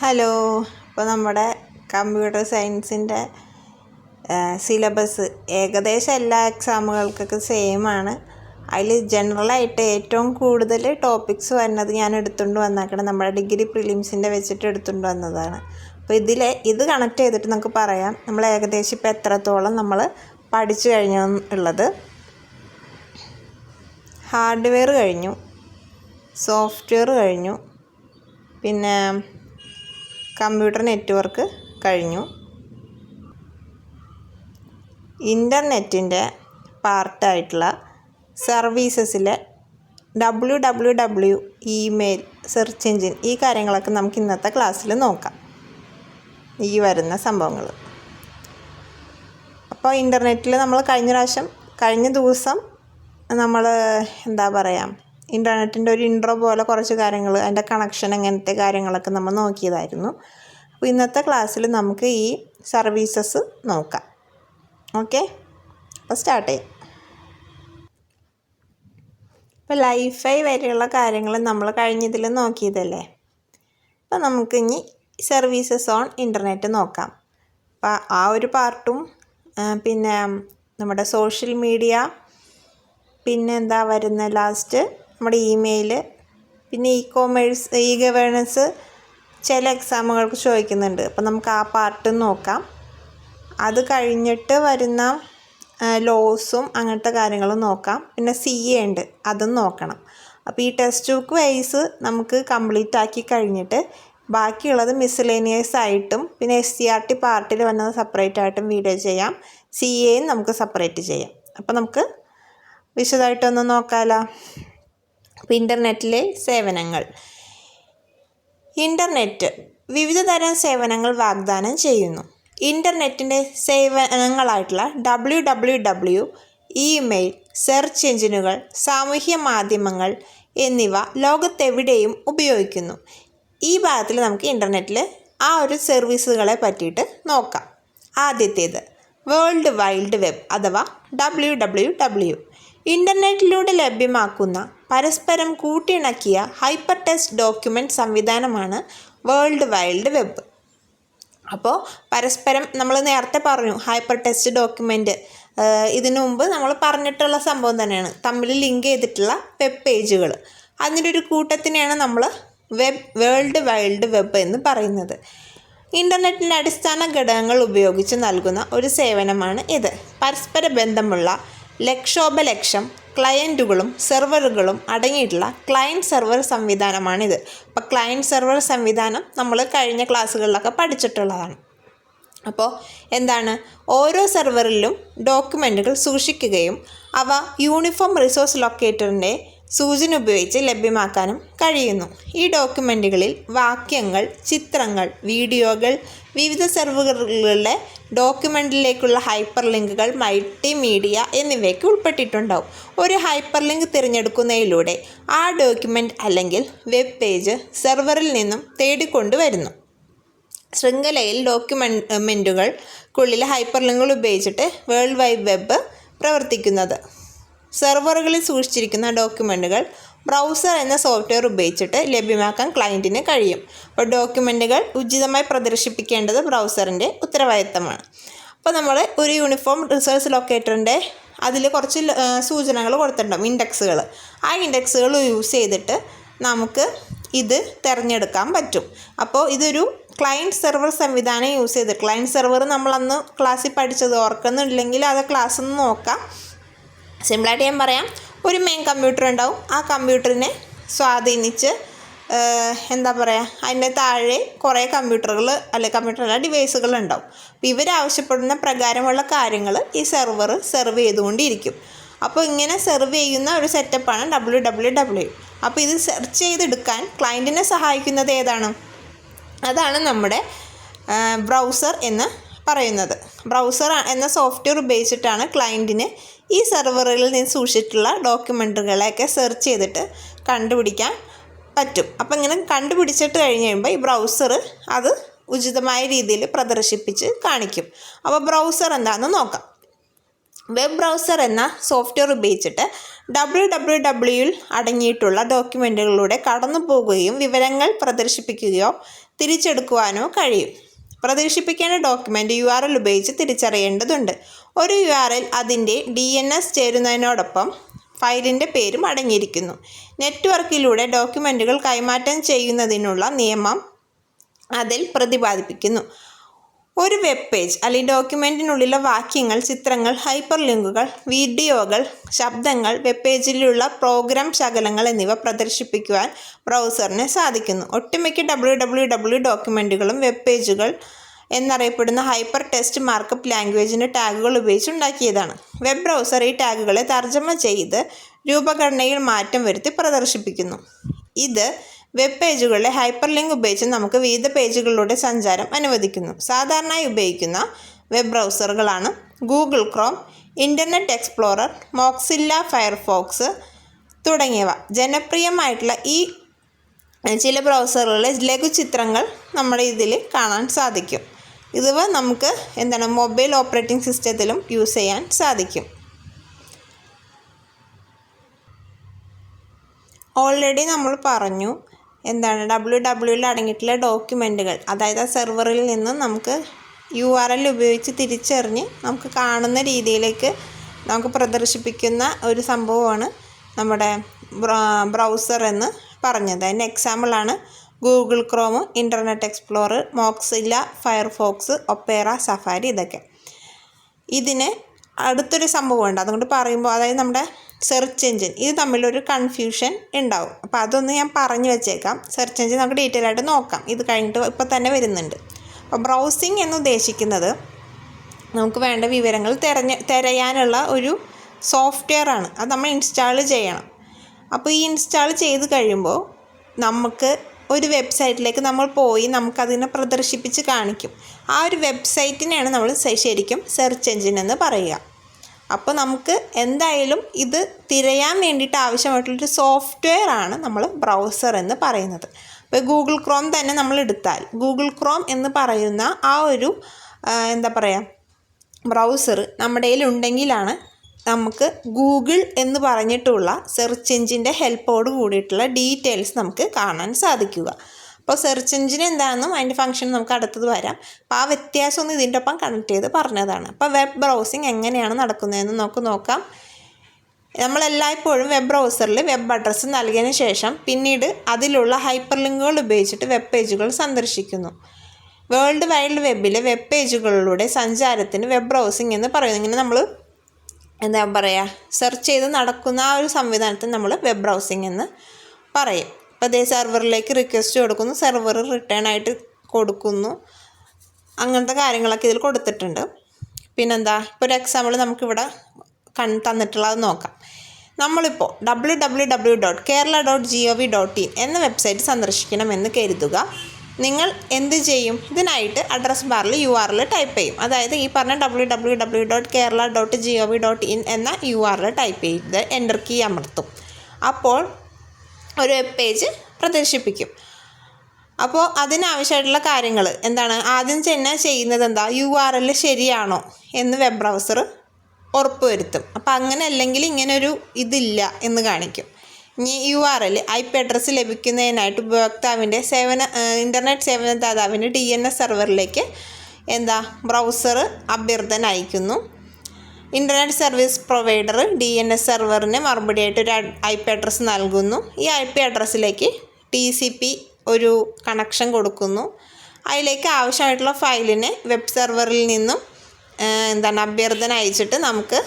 Hello ഇപ്പോൾ നമ്മുടെ computer സയൻസിന്റെ സിലബസ് ഏകദേശം എല്ലാ എക്സാമുകൾക്കൊക്കെ സെയിം ആണ്. അതിൽ ജനറലായിട്ട് ഏറ്റവും കൂടുതൽ ടോപ്പിക്സ് വരുന്നത് ഞാൻ എടുത്തുകൊണ്ട് വന്നേക്കണം. നമ്മുടെ ഡിഗ്രി പ്രിലിംസിന്റെ വെച്ചിട്ട് എടുത്തുകൊണ്ട് വന്നതാണ്. അപ്പോൾ ഇതിൽ ഇത് കണക്ട് ചെയ്തിട്ട് നമുക്ക് പറയാം. നമ്മൾ ഏകദേശം ഇപ്പോൾ എത്രത്തോളം നമ്മൾ പഠിച്ചു കഴിഞ്ഞു ഉള്ളത്. ഹാർഡ്വെയർ കഴിഞ്ഞു സോഫ്റ്റ്വെയർ കഴിഞ്ഞു പിന്നെ കമ്പ്യൂട്ടർ നെറ്റ്വർക്ക് കഴിഞ്ഞു. ഇന്റർനെറ്റിന്റെ പാർട്ടായിട്ടുള്ള സർവീസസിലെ W W W email search engine ഈ കാര്യങ്ങളൊക്കെ നമുക്ക് ഇന്നത്തെ ക്ലാസ്സിൽ നോക്കാം. ഈ വരുന്ന സംഭവങ്ങൾ. അപ്പോൾ ഇന്റർനെറ്റിൽ നമ്മൾ കഴിഞ്ഞ പ്രാവശ്യം കഴിഞ്ഞ ദിവസം നമ്മൾ എന്താ പറയുക ഇന്റർനെറ്റിന്റെ ഒരു ഇൻട്രോ പോലെ കുറച്ച് കാര്യങ്ങൾ അതിന്റെ കണക്ഷൻ അങ്ങനത്തെ കാര്യങ്ങളൊക്കെ നമ്മൾ നോക്കിയതായിരുന്നു. അപ്പോൾ ഇന്നത്തെ ക്ലാസ്സിൽ നമുക്ക് ഈ സർവീസസ് നോക്കാം. ഓക്കെ അപ്പോൾ സ്റ്റാർട്ട് ചെയ്യാം. ഇപ്പോൾ ലൈഫൈ വരെയുള്ള കാര്യങ്ങൾ നമ്മൾ കഴിഞ്ഞതിൽ നോക്കിയതല്ലേ? അപ്പോൾ നമുക്ക് ഇനി സർവീസസ് ഓൺ ഇന്റർനെറ്റ് നോക്കാം. അപ്പോൾ ആ ഒരു പാർട്ടും പിന്നെ നമ്മുടെ സോഷ്യൽ മീഡിയ പിന്നെ എന്താ വരുന്ന ലാസ്റ്റ് നമ്മുടെ ഇമെയിൽ പിന്നെ ഇ കോമേഴ്സ് ഇ ഗവേണൻസ് ചില എക്സാമുകൾക്ക് ചോദിക്കുന്നുണ്ട്. അപ്പം നമുക്ക് ആ പാർട്ട് നോക്കാം. അത് കഴിഞ്ഞിട്ട് വരുന്ന ലോസും അങ്ങനത്തെ കാര്യങ്ങളും നോക്കാം. പിന്നെ സി എ ഉണ്ട്. അതും നോക്കണം. അപ്പോൾ ഈ ടെക്സ്റ്റ് ബുക്ക് വൈസ് നമുക്ക് കംപ്ലീറ്റ് ആക്കി കഴിഞ്ഞിട്ട് ബാക്കിയുള്ളത് മിസ്സലേനിയസ് ആയിട്ടും പിന്നെ എസ് സി ആർ ടി പാർട്ടിൽ വന്നത് സെപ്പറേറ്റ് ആയിട്ടും വീഡിയോ ചെയ്യാം. സി എയും നമുക്ക് സെപ്പറേറ്റ് ചെയ്യാം. അപ്പോൾ നമുക്ക് വിശദമായിട്ടൊന്ന് നോക്കാമല്ലോ ഇന്റർനെറ്റിലെ സേവനങ്ങൾ. ഇന്റർനെറ്റ് വിവിധ തരം സേവനങ്ങൾ വാഗ്ദാനം ചെയ്യുന്നു. ഇന്റർനെറ്റിന്റെ സേവനങ്ങളായിട്ടുള്ള W W W email search എഞ്ചിനുകൾ സാമൂഹ്യ മാധ്യമങ്ങൾ എന്നിവ ലോകത്തെവിടെയും ഉപയോഗിക്കുന്നു. ഈ ഭാഗത്തിൽ നമുക്ക് ഇന്റർനെറ്റിൽ ആ ഒരു സർവീസുകളെ പറ്റിയിട്ട് നോക്കാം. ആദ്യത്തേത് വേൾഡ് വൈൽഡ് വെബ് അഥവാ ഡബ്ല്യു ഡബ്ല്യു ഡബ്ല്യു. ഇന്റർനെറ്റിലൂടെ ലഭ്യമാക്കുന്ന പരസ്പരം കൂട്ടിയിണക്കിയ ഹൈപ്പർ ടെക്സ്റ്റ് ഡോക്യുമെന്റ് സംവിധാനമാണ് വേൾഡ് വൈൽഡ് വെബ്. അപ്പോൾ പരസ്പരം നമ്മൾ നേരത്തെ പറഞ്ഞു ഹൈപ്പർ ടെക്സ്റ്റ് ഡോക്യുമെന്റ് ഇതിനു മുമ്പ് നമ്മൾ പറഞ്ഞിട്ടുള്ള സംഭവം തന്നെയാണ്. തമ്മിൽ ലിങ്ക് ചെയ്തിട്ടുള്ള വെബ് പേജുകൾ അതിന്റെ ഒരു കൂട്ടത്തിനെയാണ് നമ്മൾ വെബ് വേൾഡ് വൈൽഡ് വെബ് എന്ന് പറയുന്നത്. ഇന്റർനെറ്റിന്റെ അടിസ്ഥാന ഘടകങ്ങൾ ഉപയോഗിച്ച് നൽകുന്ന ഒരു സേവനമാണ് ഇത്. പരസ്പര ബന്ധമുള്ള ലക്ഷോപലക്ഷം ക്ലയന്റുകളും സെർവറുകളും അടങ്ങിയിട്ടുള്ള ക്ലയന്റ് സെർവർ സംവിധാനമാണിത്. അപ്പോൾ ക്ലയന്റ് സെർവർ സംവിധാനം നമ്മൾ കഴിഞ്ഞ ക്ലാസ്സുകളിലൊക്കെ പഠിച്ചിട്ടുള്ളതാണ്. അപ്പോൾ എന്താണ്? ഓരോ സെർവറിലും ഡോക്യുമെന്റുകൾ സൂക്ഷിക്കുകയും അവ യൂണിഫോം റിസോഴ്സ് ലൊക്കേറ്ററിന്റെ സൂചന ഉപയോഗിച്ച് ലഭ്യമാക്കാനും കഴിയുന്നു. ഈ ഡോക്യുമെന്റുകളിൽ വാക്യങ്ങൾ ചിത്രങ്ങൾ വീഡിയോകൾ വിവിധ സെർവറുകളിലെ ഡോക്യുമെന്റിലേക്കുള്ള ഹൈപ്പർ ലിങ്കുകൾ മൾട്ടിമീഡിയ എന്നിവയ്ക്ക് ഉൾപ്പെട്ടിട്ടുണ്ടാവും. ഒരു ഹൈപ്പർ ലിങ്ക് തിരഞ്ഞെടുക്കുന്നതിലൂടെ ആ ഡോക്യുമെന്റ് അല്ലെങ്കിൽ വെബ് പേജ് സെർവറിൽ നിന്നും തേടിക്കൊണ്ടുവരുന്നു. ശൃംഖലയിൽ ഡോക്യുമെന്റുകൾക്കുള്ളിൽ ഹൈപ്പർ ലിങ്കുകൾ ഉപയോഗിച്ചിട്ട് വേൾഡ് വൈഡ് വെബ് പ്രവർത്തിക്കുന്നത്. സെർവറുകളിൽ സൂക്ഷിച്ചിരിക്കുന്ന ഡോക്യുമെന്റുകൾ ബ്രൗസർ എന്ന സോഫ്റ്റ്വെയർ ഉപയോഗിച്ചിട്ട് ലഭ്യമാക്കാൻ ക്ലയന്റിന് കഴിയും. അപ്പോൾ ഡോക്യുമെന്റുകൾ ഉചിതമായി പ്രദർശിപ്പിക്കേണ്ടത് ബ്രൗസറിന്റെ ഉത്തരവാദിത്തമാണ്. അപ്പോൾ നമ്മൾ ഒരു യൂണിഫോം റിസോഴ്സ് ലൊക്കേറ്ററിന്റെ അതിൽ കുറച്ച് സൂചനകൾ കൊടുത്തിട്ടുണ്ടാവും ഇൻഡെക്സുകൾ. ആ ഇൻഡെക്സുകൾ യൂസ് ചെയ്തിട്ട് നമുക്ക് ഇത് തിരഞ്ഞെടുക്കാൻ പറ്റും. അപ്പോൾ ഇതൊരു ക്ലയന്റ് സെർവർ സംവിധാനം യൂസ് ചെയ്ത് ക്ലയന്റ് സെർവർ നമ്മളന്ന് ക്ലാസ്സിൽ പഠിച്ചത് ഓർക്കുന്നില്ലെങ്കിൽ അത് ക്ലാസ് ഒന്ന് നോക്കാം. സിമ്പിളായിട്ട് ഞാൻ പറയാം. ഒരു മെയിൻ കമ്പ്യൂട്ടർ ഉണ്ടാവും. ആ കമ്പ്യൂട്ടറിനെ സ്വാധീനിച്ച് എന്താ പറയുക അതിന്റെ താഴെ കുറേ കമ്പ്യൂട്ടറുകൾ അല്ലെ കമ്പ്യൂട്ടറല്ല ഡിവൈസുകൾ ഉണ്ടാവും. അപ്പോൾ ഇവർ ആവശ്യപ്പെടുന്ന പ്രകാരമുള്ള കാര്യങ്ങൾ ഈ സെർവർ സെർവ് ചെയ്തുകൊണ്ടിരിക്കും. അപ്പോൾ ഇങ്ങനെ സെർവ് ചെയ്യുന്ന ഒരു സെറ്റപ്പാണ് ഡബ്ല്യു ഡബ്ല്യു ഡബ്ല്യു അപ്പോൾ ഇത് സെർച്ച് ചെയ്തെടുക്കാൻ ക്ലയന്റിനെ സഹായിക്കുന്നത് ഏതാണ്? അതാണ് നമ്മുടെ ബ്രൗസർ എന്ന് പറയുന്നത്. ബ്രൗസർ എന്ന സോഫ്റ്റ്വെയർ ഉപയോഗിച്ചിട്ടാണ് ക്ലയന്റിന് ഈ സെർവറിൽ നിന്ന് സൂക്ഷിച്ചിട്ടുള്ള ഡോക്യുമെന്റുകളെയൊക്കെ സെർച്ച് ചെയ്തിട്ട് കണ്ടുപിടിക്കാൻ പറ്റും. അപ്പം ഇങ്ങനെ കണ്ടുപിടിച്ചിട്ട് കഴിഞ്ഞ് കഴിയുമ്പോൾ ഈ ബ്രൗസർ അത് ഉചിതമായ രീതിയിൽ പ്രദർശിപ്പിച്ച് കാണിക്കും. അപ്പോൾ ബ്രൗസർ എന്താണെന്ന് നോക്കാം. വെബ് ബ്രൗസർ എന്ന സോഫ്റ്റ്വെയർ ഉപയോഗിച്ചിട്ട് ഡബ്ല്യു ഡബ്ല്യു ഡബ്ല്യുയിൽ അടങ്ങിയിട്ടുള്ള ഡോക്യുമെന്റുകളിലൂടെ കടന്നു പോകുകയും വിവരങ്ങൾ പ്രദർശിപ്പിക്കുകയോ തിരിച്ചെടുക്കുവാനോ കഴിയും. പ്രദർശിപ്പിക്കേണ്ട ഡോക്യുമെന്റ് യു ആർ എൽ ഉപയോഗിച്ച് തിരിച്ചറിയേണ്ടതുണ്ട്. ഒരു യു ആർ എൽ അതിന്റെ ഡി എൻ എസ് ചേരുന്നതിനോടൊപ്പം ഫയലിന്റെ പേരും അടങ്ങിയിരിക്കുന്നു. നെറ്റ്വർക്കിലൂടെ ഡോക്യുമെന്റുകൾ കൈമാറ്റം ചെയ്യുന്നതിനുള്ള നിയമം അതിൽ പ്രതിപാദിപ്പിക്കുന്നു. ഒരു വെബ് പേജ് അല്ലെങ്കിൽ ഡോക്യുമെന്റിനുള്ളിലെ വാക്യങ്ങൾ ചിത്രങ്ങൾ ഹൈപ്പർ ലിങ്കുകൾ വീഡിയോകൾ ശബ്ദങ്ങൾ വെബ് പേജിലുള്ള പ്രോഗ്രാം ശകലങ്ങൾ എന്നിവ പ്രദർശിപ്പിക്കുവാൻ ബ്രൗസറിന് സാധിക്കുന്നു. ഒട്ടുമിക്ക ഡബ്ല്യു ഡബ്ല്യു ഡബ്ല്യു ഡോക്യുമെന്റുകളും വെബ് പേജുകൾ എന്നറിയപ്പെടുന്ന ഹൈപ്പർ ടെക്സ്റ്റ് മാർക്കപ്പ് ലാംഗ്വേജിന്റെ ടാഗുകൾ ഉപയോഗിച്ച് ഉണ്ടാക്കിയതാണ്. വെബ് ബ്രൗസർ ഈ ടാഗുകളെ തർജമ ചെയ്ത് രൂപഘടനയിൽ മാറ്റം വരുത്തി പ്രദർശിപ്പിക്കുന്നു. ഇത് വെബ് പേജുകളിലെ ഹൈപ്പർ ലിങ്ക് ഉപയോഗിച്ച് നമുക്ക് വിവിധ പേജുകളിലൂടെ സഞ്ചാരം അനുവദിക്കുന്നു. സാധാരണയായി ഉപയോഗിക്കുന്ന web ബ്രൗസറുകളാണ് Google Chrome Internet Explorer Mozilla Firefox തുടങ്ങിയവ. ജനപ്രിയമായിട്ടുള്ള ഈ ചില ബ്രൗസറുകളിലെ ലഘുചിത്രങ്ങൾ നമ്മുടെ ഇതിൽ കാണാൻ സാധിക്കും. ഇതുവ നമുക്ക് എന്താണ് മൊബൈൽ ഓപ്പറേറ്റിംഗ് സിസ്റ്റത്തിലും യൂസ് ചെയ്യാൻ സാധിക്കും. ഓൾറെഡി നമ്മൾ പറഞ്ഞു എന്താണ് ഡബ്ല്യു ഡബ്ല്യുയിൽ അടങ്ങിയിട്ടുള്ള ഡോക്യുമെന്റുകൾ അതായത് ആ സെർവറിൽ നിന്ന് നമുക്ക് യു ആർ എൽ ഉപയോഗിച്ച് തിരിച്ചറിഞ്ഞ് നമുക്ക് കാണുന്ന രീതിയിലേക്ക് നമുക്ക് പ്രദർശിപ്പിക്കുന്ന ഒരു സംഭവമാണ് നമ്മുടെ ബ്രൗസർ എന്ന് പറഞ്ഞത്. അതിന്റെ എക്സാമ്പിളാണ് Google Chrome Internet Explorer Mozilla Firefox Opera Safari ഇതൊക്കെ. ഇതിന് അടുത്തൊരു സംഭവമുണ്ട് അതുകൊണ്ട് പറയുമ്പോൾ അതായത് നമ്മുടെ സെർച്ച് എഞ്ചിൻ ഇത് തമ്മിലൊരു കൺഫ്യൂഷൻ ഉണ്ടാവും. അപ്പോൾ അതൊന്ന് ഞാൻ പറഞ്ഞു വെച്ചേക്കാം. സെർച്ച് എഞ്ചിൻ നമുക്ക് ഡീറ്റെയിൽ ആയിട്ട് നോക്കാം. ഇത് കഴിഞ്ഞിട്ട് ഇപ്പോൾ തന്നെ വരുന്നുണ്ട്. അപ്പോൾ ബ്രൗസിങ് എന്ന് ഉദ്ദേശിക്കുന്നത് നമുക്ക് വേണ്ട വിവരങ്ങൾ തിരഞ്ഞ് തിരയാനുള്ള ഒരു സോഫ്റ്റ്വെയർ ആണ്. അത് നമ്മൾ ഇൻസ്റ്റാൾ ചെയ്യണം. അപ്പോൾ ഈ ഇൻസ്റ്റാൾ ചെയ്ത് കഴിയുമ്പോൾ നമുക്ക് ഒരു വെബ്സൈറ്റിലേക്ക് നമ്മൾ പോയി നമുക്കതിനെ പ്രദർശിപ്പിച്ച് കാണിക്കും. ആ ഒരു വെബ്സൈറ്റിനെയാണ് നമ്മൾ ശരിക്കും സെർച്ച് എഞ്ചിൻ എന്ന് പറയുക. അപ്പോൾ നമുക്ക് എന്തായാലും ഇത് തിരയാൻ വേണ്ടിയിട്ട് ആവശ്യമായിട്ടുള്ളൊരു സോഫ്റ്റ്വെയർ ആണ് നമ്മൾ ബ്രൗസർ എന്ന് പറയുന്നത്. ഇപ്പോൾ ഗൂഗിൾ ക്രോം തന്നെ നമ്മൾ എടുത്താൽ ഗൂഗിൾ ക്രോം എന്ന് പറയുന്ന ആ ഒരു എന്താ പറയുക ബ്രൗസർ നമ്മുടെ കയ്യിൽ ഉണ്ടെങ്കിലാണ് നമുക്ക് ഗൂഗിൾ എന്ന് പറഞ്ഞിട്ടുള്ള സെർച്ച് എഞ്ചിന്റെ ഹെൽപ്പോട് കൂടിയിട്ടുള്ള ഡീറ്റെയിൽസ് നമുക്ക് കാണാൻ സാധിക്കുക. അപ്പോൾ സെർച്ച് എഞ്ചിൻ എന്താണെന്നും അതിന്റെ ഫംഗ്ഷൻ നമുക്ക് അടുത്തത് വരാം. അപ്പോൾ ആ വ്യത്യാസം ഒന്ന് ഇതിന്റെ ഒപ്പം കണക്ട് ചെയ്ത് പറഞ്ഞതാണ്. അപ്പോൾ വെബ് ബ്രൗസിങ് എങ്ങനെയാണ് നടക്കുന്നതെന്ന് നമുക്ക് നോക്കാം. നമ്മളെല്ലായ്പ്പോഴും വെബ് ബ്രൗസറിൽ വെബ് അഡ്രസ്സ് നൽകിയതിന് ശേഷം പിന്നീട് അതിലുള്ള ഹൈപ്പർ ലിങ്കുകൾ ഉപയോഗിച്ചിട്ട് വെബ് പേജുകൾ സന്ദർശിക്കുന്നു. വേൾഡ് വൈഡ് വെബിലെ വെബ് പേജുകളിലൂടെ സഞ്ചാരത്തിന് വെബ് ബ്രൗസിംഗ് എന്ന് പറയുന്നു ഇങ്ങനെ നമ്മൾ എന്താ പറയുക സെർച്ച് ചെയ്ത് നടക്കുന്ന ആ ഒരു സംവിധാനത്തിന് നമ്മൾ വെബ് ബ്രൗസിംഗ് എന്ന് പറയും. അപ്പോൾ അതേ സെർവറിലേക്ക് റിക്വസ്റ്റ് കൊടുക്കുന്നു സെർവർ റിട്ടേൺ ആയിട്ട് കൊടുക്കുന്നു. അങ്ങനത്തെ കാര്യങ്ങളൊക്കെ ഇതിൽ കൊടുത്തിട്ടുണ്ട്. പിന്നെന്താ ഇപ്പോൾ ഒരു എക്സാമ്പിൾ നമുക്കിവിടെ കൺ തന്നിട്ടുള്ളത് നോക്കാം. നമ്മളിപ്പോൾ W W W dot Kerala dot G O V dot in എന്ന വെബ്സൈറ്റ് സന്ദർശിക്കണമെന്ന് കരുതുക. നിങ്ങൾ എന്ത് ചെയ്യും? ഇതിനായിട്ട് അഡ്രസ് ബാറിൽ യു ആറിൽ ടൈപ്പ് ചെയ്യും. അതായത് ഈ പറഞ്ഞ W W W dot Kerala dot G O V dot in എന്ന യു ആറിൽ ടൈപ്പ് ചെയ്ത് എന്റർ കീ അമർത്തും. അപ്പോൾ ഒരു വെബ് പേജ് പ്രദർശിപ്പിക്കും. അപ്പോൾ അതിനാവശ്യമായിട്ടുള്ള കാര്യങ്ങൾ എന്താണ്? ആദ്യം തന്നെ ചെയ്യുന്നത് എന്താ? യു ആർ എൽ ശരിയാണോ എന്ന് വെബ് ബ്രൗസർ ഉറപ്പുവരുത്തും. അപ്പോൾ അങ്ങനെ അല്ലെങ്കിൽ ഇങ്ങനൊരു ഇതില്ല എന്ന് കാണിക്കും. U R L I P address ലഭിക്കുന്നതിനായിട്ട് ഉപഭോക്താവിന്റെ സേവന ഇന്റർനെറ്റ് സേവനദാതാവിന്റെ ഡി എൻ എസ് സെർവറിലേക്ക് എന്താ ബ്രൗസർ അഭ്യർത്ഥന അയക്കുന്നു internet service provider D N S സെർവറിന് മറുപടിയായിട്ട് ഒരു ഐ പി അഡ്രസ്സ് നൽകുന്നു. ഈ ഐ പി അഡ്രസ്സിലേക്ക് ടി സി പി ഒരു കണക്ഷൻ കൊടുക്കുന്നു. അതിലേക്ക് ആവശ്യമായിട്ടുള്ള ഫയലിനെ വെബ് സെർവറിൽ നിന്നും എന്താണ് അഭ്യർത്ഥന അയച്ചിട്ട് നമുക്ക്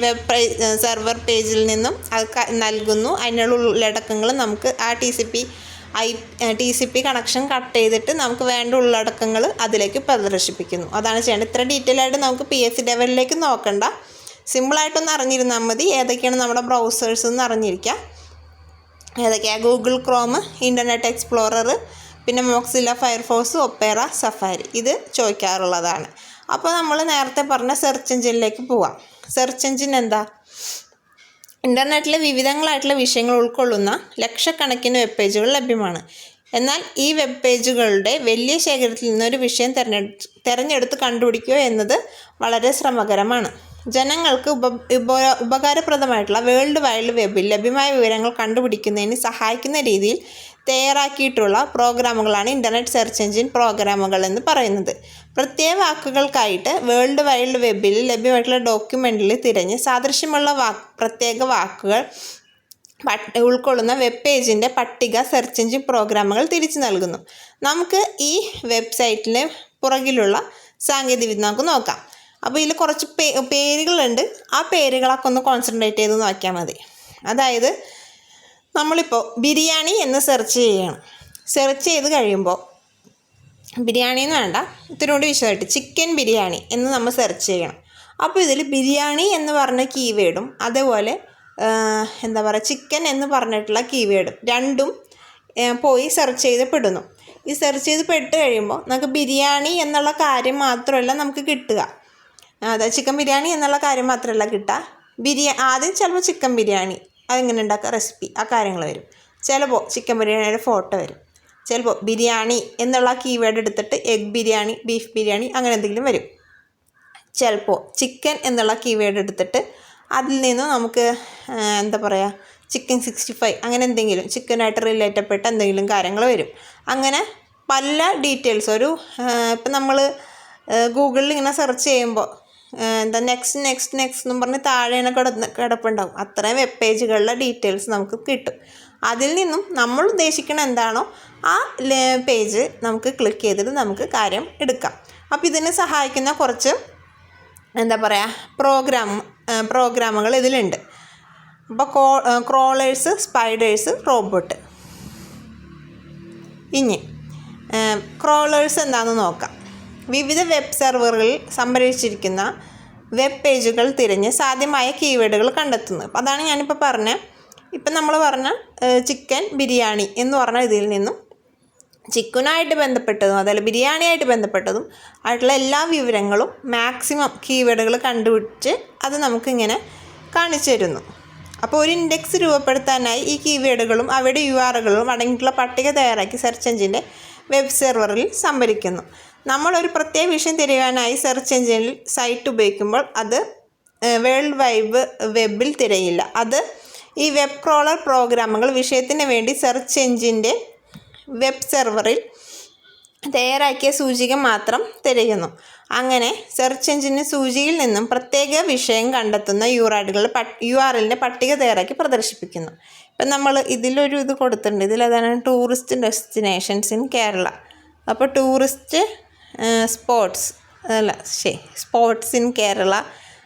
വെബ് സെർവർ പേജിൽ നിന്നും അത് നൽകുന്നു. അതിനുള്ള ഉള്ളടക്കങ്ങൾ നമുക്ക് ആ T C P I T C P connection cut ചെയ്തിട്ട് നമുക്ക് വേണ്ട ഉള്ളടക്കങ്ങൾ അതിലേക്ക് പ്രദർശിപ്പിക്കുന്നു. അതാണ് ചെയ്യേണ്ടത്. ഇത്ര ഡീറ്റെയിൽ ആയിട്ട് നമുക്ക് പി എസ് സി ലെവലിലേക്ക് നോക്കണ്ട. സിമ്പിളായിട്ടൊന്ന് അറിഞ്ഞിരുന്നാൽ മതി. ഏതൊക്കെയാണ് നമ്മുടെ ബ്രൗസേഴ്സ് എന്ന് അറിഞ്ഞിരിക്കുക ഏതൊക്കെയാണ് ഗൂഗിൾ ക്രോം ഇന്റർനെറ്റ് എക്സ്പ്ലോറർ പിന്നെ മോക്സില്ല ഫയർഫോഴ്സ് ഒപ്പേറ സഫാരി ഇത് ചോദിക്കാറുള്ളതാണ്. അപ്പോൾ നമ്മൾ നേരത്തെ പറഞ്ഞ സെർച്ച് എഞ്ചിനിലേക്ക് പോവാം. സെർച്ച് എഞ്ചിൻ എന്താ? ഇന്റർനെറ്റിലെ വിവിധങ്ങളായിട്ടുള്ള വിഷയങ്ങൾ ഉൾക്കൊള്ളുന്ന ലക്ഷക്കണക്കിന് വെബ് പേജുകൾ ലഭ്യമാണ്. എന്നാൽ ഈ വെബ് പേജുകളുടെ വലിയ ശേഖരത്തിൽ നിന്നൊരു വിഷയം തിരഞ്ഞെടു തിരഞ്ഞെടുത്ത് കണ്ടുപിടിക്കുക എന്നത് വളരെ ശ്രമകരമാണ്. ജനങ്ങൾക്ക് ഉപ ഉപ ഉപകാരപ്രദമായിട്ടുള്ള വേൾഡ് വൈഡ് വെബിൽ ലഭ്യമായ വിവരങ്ങൾ കണ്ടുപിടിക്കുന്നതിന് സഹായിക്കുന്ന രീതിയിൽ തയ്യാറാക്കിയിട്ടുള്ള പ്രോഗ്രാമുകളാണ് ഇന്റർനെറ്റ് സെർച്ച് എഞ്ചിൻ പ്രോഗ്രാമുകൾ എന്ന് പറയുന്നത്. പ്രത്യേക വാക്കുകൾക്കായിട്ട് വേൾഡ് വൈഡ് വെബിൽ ലഭ്യമായിട്ടുള്ള ഡോക്യുമെന്റിൽ തിരഞ്ഞ് സാദൃശ്യമുള്ള വാക്ക് പ്രത്യേക വാക്കുകൾ ഉൾക്കൊള്ളുന്ന വെബ് പേജിന്റെ പട്ടിക സെർച്ച് എഞ്ചിൻ പ്രോഗ്രാമുകൾ തിരിച്ചു നൽകുന്നു. നമുക്ക് ഈ വെബ്സൈറ്റിന് പുറകിലുള്ള സാങ്കേതികവിദ്യ നമുക്ക് നോക്കാം. അപ്പോൾ ഇതിൽ കുറച്ച് പേ പേരുകളുണ്ട്. ആ പേരുകളൊക്കെ ഒന്ന് കോൺസെൻട്രേറ്റ് ചെയ്ത് നോക്കിയാൽ മതി. അതായത് നമ്മളിപ്പോൾ ബിരിയാണി എന്ന് സെർച്ച് ചെയ്യണം. സെർച്ച് ചെയ്ത് കഴിയുമ്പോൾ ബിരിയാണി എന്ന് വേണ്ട. ഇത്തിരി വിശദമായിട്ട്. ചിക്കൻ ബിരിയാണി എന്ന് നമ്മൾ സെർച്ച് ചെയ്യണം. അപ്പോൾ ഇതിൽ ബിരിയാണി എന്ന് പറഞ്ഞ കീവേഡും അതേപോലെ എന്താ പറയുക ചിക്കൻ എന്ന് പറഞ്ഞിട്ടുള്ള കീവേഡും രണ്ടും പോയി സെർച്ച് ചെയ്ത് പെടുന്നു. ഈ സെർച്ച് ചെയ്ത് പെട്ട് കഴിയുമ്പോൾ നമുക്ക് ബിരിയാണി എന്നുള്ള കാര്യം മാത്രമല്ല നമുക്ക് കിട്ടുക. അതായത് ചിക്കൻ ബിരിയാണി എന്നുള്ള കാര്യം മാത്രമല്ല കിട്ടുക. ബിരിയാ ആദ്യം ചിലപ്പോൾ ചിക്കൻ ബിരിയാണി അതെങ്ങനെ ഉണ്ടാക്കുക? റെസിപ്പി ആ കാര്യങ്ങൾ വരും. ചിലപ്പോൾ ചിക്കൻ ബിരിയാണിയുടെ ഫോട്ടോ വരും. ചിലപ്പോൾ ബിരിയാണി എന്നുള്ള കീവേഡ് എടുത്തിട്ട് എഗ് ബിരിയാണി ബീഫ് ബിരിയാണി അങ്ങനെ എന്തെങ്കിലും വരും. ചിലപ്പോൾ ചിക്കൻ എന്നുള്ള കീവേഡ് എടുത്തിട്ട് അതിൽ നിന്നും നമുക്ക് എന്താ പറയുക ചിക്കൻ സിക്സ്റ്റി ഫൈവ് അങ്ങനെ എന്തെങ്കിലും ചിക്കനായിട്ട് റിലേറ്റപ്പെട്ട എന്തെങ്കിലും കാര്യങ്ങൾ വരും. അങ്ങനെ പല ഡീറ്റെയിൽസ് ഒരു ഇപ്പം നമ്മൾ ഗൂഗിളിൽ ഇങ്ങനെ സെർച്ച് ചെയ്യുമ്പോൾ എന്താ നെക്സ്റ്റ് നെക്സ്റ്റ് നെക്സ്റ്റ് എന്നും പറഞ്ഞ് താഴെയാണ് കിടന്ന് കിടപ്പുണ്ടാവും. അത്രയും വെബ് പേജുകളിലെ ഡീറ്റെയിൽസ് നമുക്ക് കിട്ടും. അതിൽ നിന്നും നമ്മൾ ഉദ്ദേശിക്കുന്ന എന്താണോ ആ പേജ് നമുക്ക് ക്ലിക്ക് ചെയ്തിട്ട് നമുക്ക് കാര്യം എടുക്കാം. അപ്പോൾ ഇതിനെ സഹായിക്കുന്ന കുറച്ച് എന്താ പറയുക പ്രോഗ്രാം പ്രോഗ്രാമുകൾ ഇതിലുണ്ട്. അപ്പോൾ കോ ക്രോളേഴ്സ് സ്പൈഡേഴ്സ് റോബോട്ട് ഇനി ക്രോളേഴ്സ് എന്താണെന്ന് നോക്കാം. വിവിധ വെബ് സെർവറുകളിൽ സംഭരിച്ചിരിക്കുന്ന വെബ് പേജുകൾ തിരഞ്ഞ് സാധ്യമായ കീവേഡുകൾ കണ്ടെത്തുന്നു അതാണ് ഞാനിപ്പോൾ പറഞ്ഞത് ഇപ്പം നമ്മൾ പറഞ്ഞ ചിക്കൻ ബിരിയാണി എന്ന് പറഞ്ഞ ഇതിൽ നിന്നും ചിക്കനായിട്ട് ബന്ധപ്പെട്ടതും അതുപോലെ ബിരിയാണിയായിട്ട് ബന്ധപ്പെട്ടതും ആയിട്ടുള്ള എല്ലാ വിവരങ്ങളും മാക്സിമം കീവേഡുകൾ കണ്ടുപിടിച്ച് അത് നമുക്കിങ്ങനെ കാണിച്ചു തരുന്നു. അപ്പോൾ ഒരു ഇൻഡെക്സ് രൂപപ്പെടുത്താനായി ഈ കീവേഡുകളും അവയുടെ യു ആറുകളും അടങ്ങിയിട്ടുള്ള പട്ടിക തയ്യാറാക്കി സെർച്ച് എഞ്ചിന്റെ വെബ് സെർവറിൽ സംഭരിക്കുന്നു. നമ്മളൊരു പ്രത്യേക വിഷയം തിരയാനായി സെർച്ച് എഞ്ചിനിൽ സൈറ്റ് ഉപയോഗിക്കുമ്പോൾ അത് വേൾഡ് വൈബ് വെബിൽ തിരയില്ല. അത് ഈ വെബ് ക്രോളർ പ്രോഗ്രാമുകൾ വിഷയത്തിന് വേണ്ടി സെർച്ച് എഞ്ചിന്റെ വെബ് സെർവറിൽ തയ്യാറാക്കിയ സൂചിക മാത്രം തിരയുന്നു. അങ്ങനെ സെർച്ച് എഞ്ചിന് സൂചിയിൽ നിന്നും പ്രത്യേക വിഷയം കണ്ടെത്തുന്ന യു ആറുകൾ യു ആർ എല്ലിന്റെ പട്ടിക തയ്യാറാക്കി പ്രദർശിപ്പിക്കുന്നു. ഇപ്പം നമ്മൾ ഇതിലൊരു ഇത് കൊടുത്തിട്ടുണ്ട്. ഇതിലതാണ് ടൂറിസ്റ്റ് ഡെസ്റ്റിനേഷൻസ് ഇൻ കേരള അപ്പോൾ ടൂറിസ്റ്റ് സ്പോർട്സ് അല്ല ശരി സ്പോർട്സ് ഇൻ കേരള